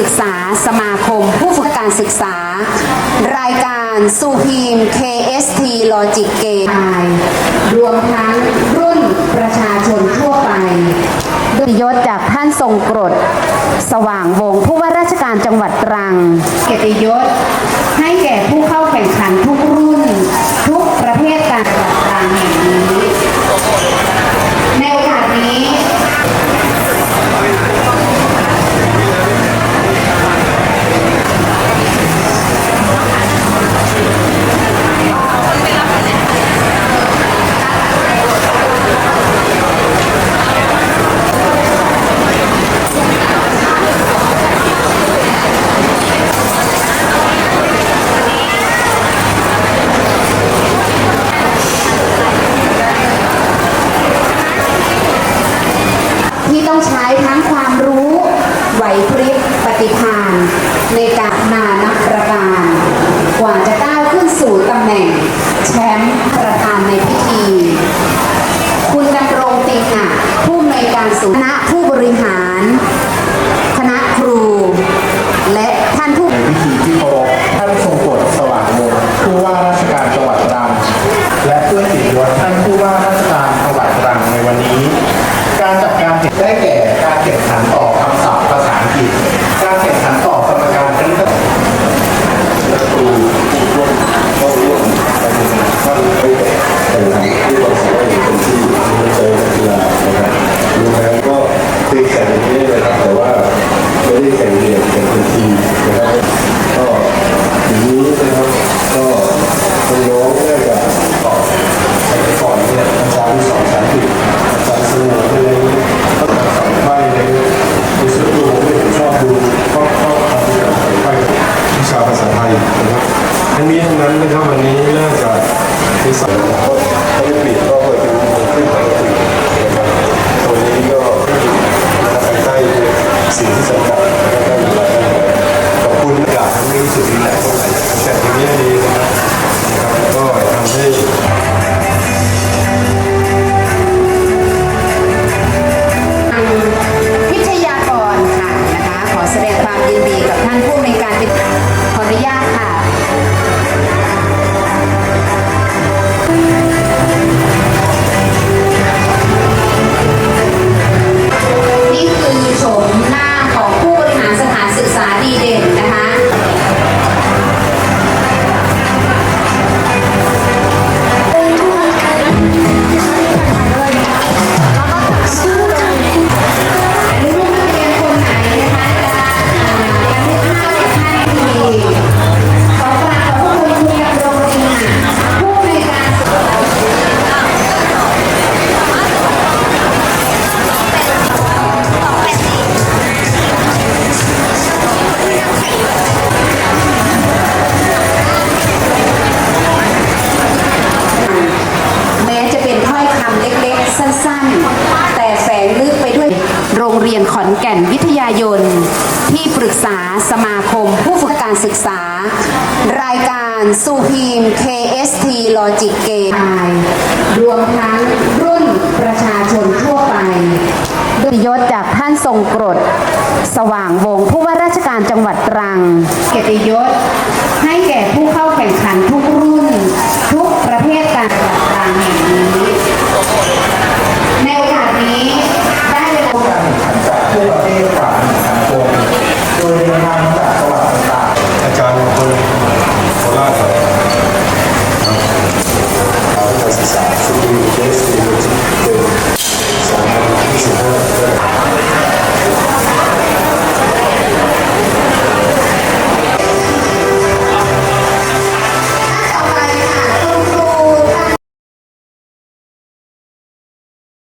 รึกษาสมาคมผู้ฝึกการศึกษา รายการซูพีม KST Logic Game รวมทั้งรุ่นประชาชนทั่วไปด้วยยศจากท่านทรงกรด สว่างวงศ์ผู้ว่าราชการจังหวัดตรัง เกียรติยศ ฏิภาณในการนานับประการ กว่าจะก้าวขึ้นสู่ตำแหน่ง แชมป์ประธานในพิธี คุณดำรงติงหะผู้อำนวยการศูนย์คณะผู้บริหาร คณะครู และท่านผู้ในพิธีที่เคารพท่านทรงกฎสว่างวงศ์ผู้ว่าราชการจังหวัดตรังและเพื่อนติดยศท่านผู้ว่า นั้นนะครับวันนี้น่าจะมีสอนก็ไม่ได้ปิดก็เปิดเป็นขึ้นปกตินะครับตรงนี้ก็ภายใต้สิ่งที่สำคัญนะครับได้มาขอบคุณอยากทำให้รู้สึกดีแลกซ์ตรงไหนแต่ตรงนี้ดีนะครับนะครับก็ทำให้วิทยากรค่ะนะคะขอแสดง เรียนขอนแก่นวิทยายน ที่ปรึกษาสมาคมผู้ฝึกการศึกษา รายการซูพีม KST Logic Game รวมทั้งรุ่นประชาชนทั่วไปดยยศจากท่านทรงกรด สว่างวงศ์ผู้ว่าราชการจังหวัดตรัง เกียรติยศให้แก่ผู้เข้าแข่งขันทุก